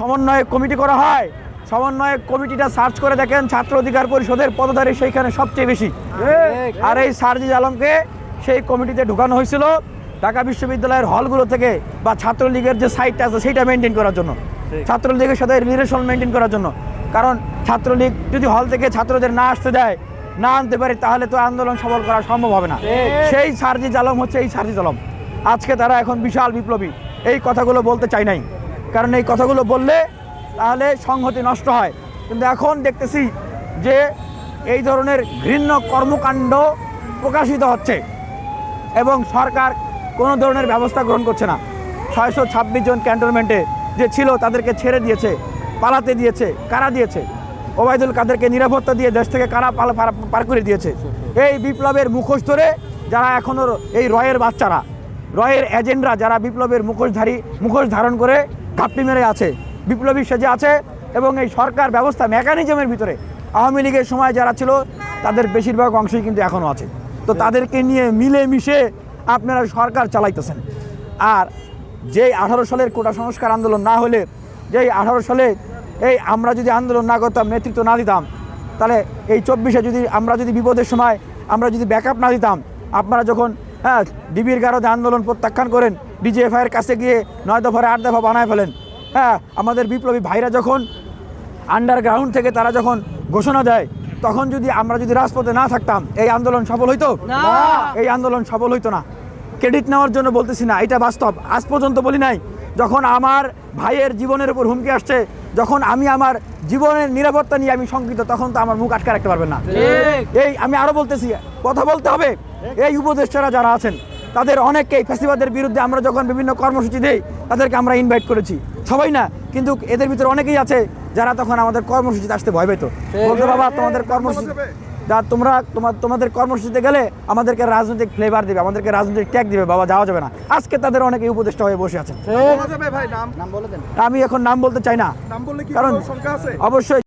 সমন্বয় কমিটি করা হয়। সমন্বয় কমিটিটা সার্চ করে দেখেন ছাত্র অধিকার পরিষদের পদধারী সেইখানে সবচেয়ে বেশি। আর এই সারজিদ আলমকে সেই কমিটিতে ঢুকানো হয়েছিল ঢাকা বিশ্ববিদ্যালয়ের হলগুলো থেকে বা ছাত্রলীগের যে সাইটটা আছে সেইটা মেনটেন করার জন্য। ছাত্রলীগের সাথে রিলেশন মেনটেন করার জন্য। কারণ ছাত্রলীগ যদি হল থেকে ছাত্রদের না আসতে দেয় না আনতে পারে তাহলে তো আন্দোলন সফল করা সম্ভব হবে না। সেই সারজিদ আলম হচ্ছে এই সারজিদ আলম। আজকে তারা এখন বিশাল বিপ্লবী। এই কথাগুলো বলতে চাই নাই। কারণ এই কথাগুলো বললে তাহলে সংহতি নষ্ট হয়। কিন্তু এখন দেখতেছি যে এই ধরনের ঘৃণ্য কর্মকাণ্ড প্রকাশিত হচ্ছে এবং সরকার কোনো ধরনের ব্যবস্থা গ্রহণ করছে না। ছয়শো ছাব্বিশ জন ক্যান্টনমেন্টে যে ছিল তাদেরকে ছেড়ে দিয়েছে, পালাতে দিয়েছে, কারা দিয়েছে? ওবায়দুল কাদেরকে নিরাপত্তা দিয়ে দেশ থেকে কারা পালা পার- করে দিয়েছে? এই বিপ্লবের মুখোশ ধরে যারা এখনও এই রয়ের বাচ্চারা, রয়ের এজেন্টরা, যারা বিপ্লবের মুখোশধারী মুখোশ ধারণ করে ঘাপটি মেরে আছে, বিপ্লবী সেজে আছে এবং এই সরকার ব্যবস্থা মেকানিজমের ভিতরে আওয়ামী লীগের সময় যারা ছিল, তাদের বেশিরভাগ অংশই কিন্তু এখনও আছে। তো তাদেরকে নিয়ে মিলে মিশে আপনারা সরকার চালাইতেছেন। আর যেই আঠারো সালের কোটা সংস্কার আন্দোলন না হলে, যেই আঠারো সালে এই আমরা যদি আন্দোলন না করতাম, নেতৃত্ব না দিতাম, তাহলে এই চব্বিশে যদি আমরা যদি বিপদের সময় আমরা যদি ব্যাকআপ না দিতাম, আপনারা যখন হ্যাঁ ডিবির গারদে আন্দোলন প্রত্যাখ্যান করেন ডিজিএফআইয়ের কাছে গিয়ে নয় দফারে আট দফা বানায় ফেলেন। হ্যাঁ আমাদের বিপ্লবী ভাইরা যখন আন্ডারগ্রাউন্ড থেকে তারা যখন ঘোষণা দেয় তখন যদি আমরা যদি রাজপথে না থাকতাম এই আন্দোলন সফল হইতো? এই আন্দোলন সফল হইতো না। ক্রেডিট নেওয়ার জন্য বলতেছি না এটা বাস্তব। আজ পর্যন্ত বলি নাই যখন আমার ভাইয়ের জীবনের উপর হুমকি আসছে যখন আমি আমার জীবনের নিরাপত্তা নিয়ে আমি শঙ্কিত তখন তো আমার মুখ আটকা রাখতে পারবেন না। এই আমি আরও বলতেছি কথা বলতে হবে। এই উপদেষ্টারা যারা আছেন তাদের অনেককেই ফ্যাসিবাদের বিরুদ্ধে আমরা যখন বিভিন্ন কর্মসূচি দেই তাদেরকে আমরা ইনভাইট করেছি। সবাই না কিন্তু এদের ভিতরে অনেকেই আছে যারা তখন আমাদের কর্মসূচিতে আসতে ভয় পেত। বলতো বাবা তোমাদের কর্মসূচি যা তোমরা তোমার তোমাদের কর্মসূচিতে গেলে আমাদেরকে রাজনৈতিক ফ্লেভার দিবে আমাদেরকে রাজনৈতিক ট্যাগ দিবে বাবা যাওয়া যাবে না। আজকে তাদের অনেকে উপদেষ্টা হয়ে বসে আছেন নাম আমি এখন নাম বলতে চাই না। কারণ আছে? অবশ্যই